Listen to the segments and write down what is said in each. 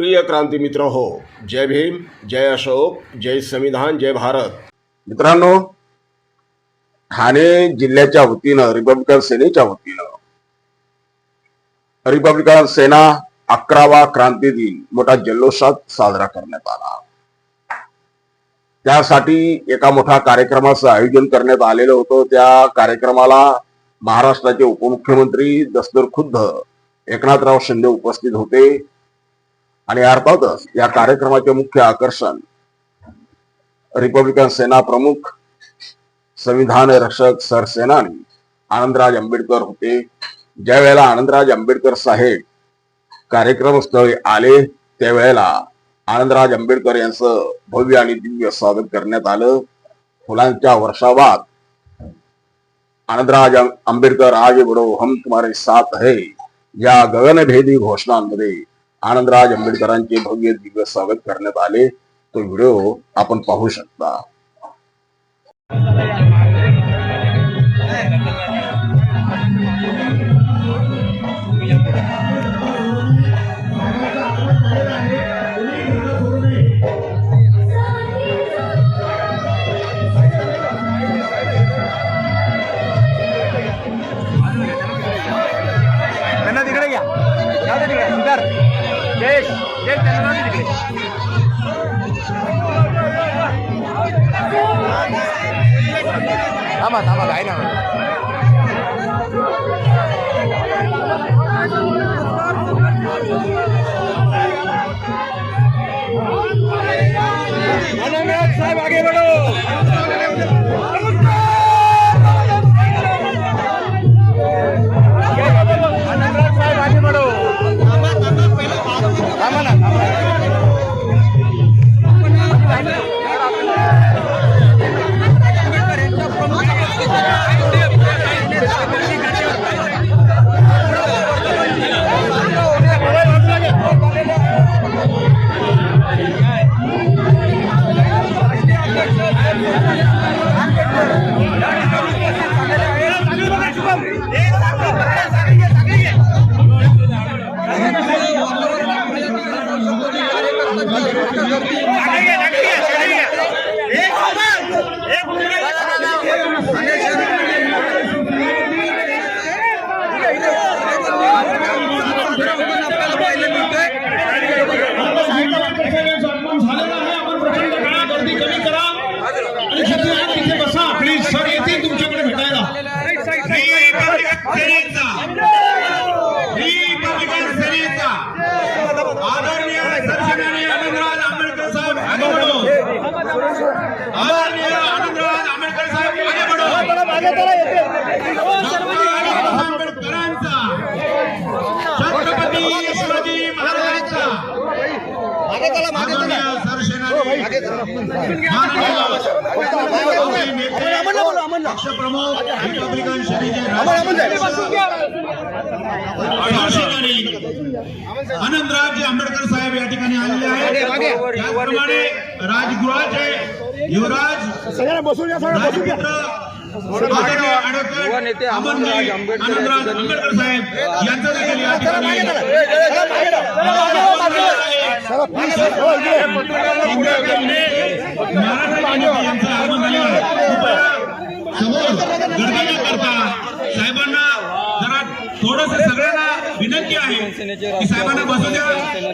प्रिय क्रांती मित्र हो जय भीम जय अशोक जय संविधान जय भारत. मित्रांनो ठाणे जिल्ह्याच्या वतीनं रिपब्लिकन सेनेच्या वतीनं रिपब्लिकन सेना अकरावा क्रांती दिन मोठा जल्लोषात साजरा करण्यात आला. त्यासाठी एका मोठ्या कार्यक्रमाचं आयोजन करण्यात आलेलं होतं. त्या कार्यक्रमाला महाराष्ट्राचे उपमुख्यमंत्री दस्तूर खुद्द एकनाथराव शिंदे उपस्थित होते. आणि अर्थातच या कार्यक्रमाचे मुख्य आकर्षण रिपब्लिकन सेना प्रमुख संविधान रक्षक सरसेनानी आनंदराज आंबेडकर होते. ज्या वेळेला आनंदराज आंबेडकर साहेब कार्यक्रमस्थळी आले त्यावेळेला आनंदराज आंबेडकर यांचं भव्य आणि दिव्य स्वागत करण्यात आलं. फुलांच्या वर्षावात आनंदराज आंबेडकर आज बडो हम तुम्हारे साथ है. या गगनभेदी घोषणांमध्ये आनंदराज आंबेडकरांचे भव्य दिव्य स्वागत करण्यात आले. तो व्हिडिओ आपण पाहू शकता. थांबा थांबा काय ना साहेब आगे बढ़ो Yeah. आदरणीय आनंदराज आंबेडकर साहेब आगे बढ़ो डॉक्टर आंबेडकरांचा छत्रपती शिवाजी महाराजांचा आदरणीय सरसेनानी माननीय नेते, पक्षप्रमुख रिपब्लिकन सेनेचे सरसेनानी आनंदराज आंबेडकर साहेब या ठिकाणी आलेले आहेत. त्याचप्रमाणे राजगृहाचे युवराज बसून आंबेडकर साहेब यांचं देखील या ठिकाणी महाराष्ट्र भाजप यांचं आगमन झालेलं आहे. कृपया समोर गर्दी करता साहेबांना जरा थोडस सगळ्यांना विनंती आहे की साहेबांना बसू द्या.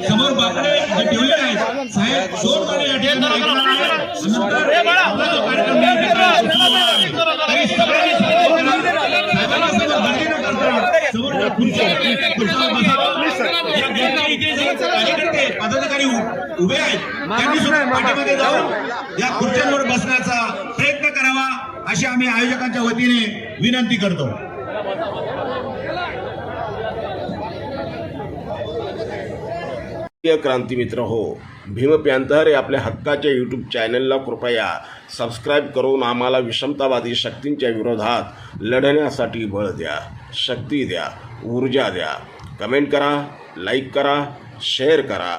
समोर बाकडे ठेवले आहेत साहेब सोडमध्ये या ठिकाणी ऐकणार आहे. नंतर आपला जो कार्यक्रम या ठिकाणी सुरू आहे. तरी सगळ्यांनी सहकार्य करा. साहेबांना समोर गर्दी न करता समोर खुर्च्या खुर्च्यावर बसावं. या गर्दी इथे जे कार्यकर्ते पदाधिकारी उ- उभे आहेत. त्यांनी सुद्धा पाठीमध्ये जाऊन या खुर्च्यांवर बसण्याचा प्रयत्न करावा अशी आम्ही आयोजकांच्या वतीने विनंती करतो. क्रांती मित्र हो भीम पॅन्थर या आपल्या हक्काच्या यूट्यूब चॅनलला कृपया सबस्क्राईब करून आम्हाला विषमतावादी शक्तींच्या विरोधात लढण्यासाठी बळ द्या शक्ती द्या ऊर्जा द्या. कमेंट करा लाईक करा शेअर करा.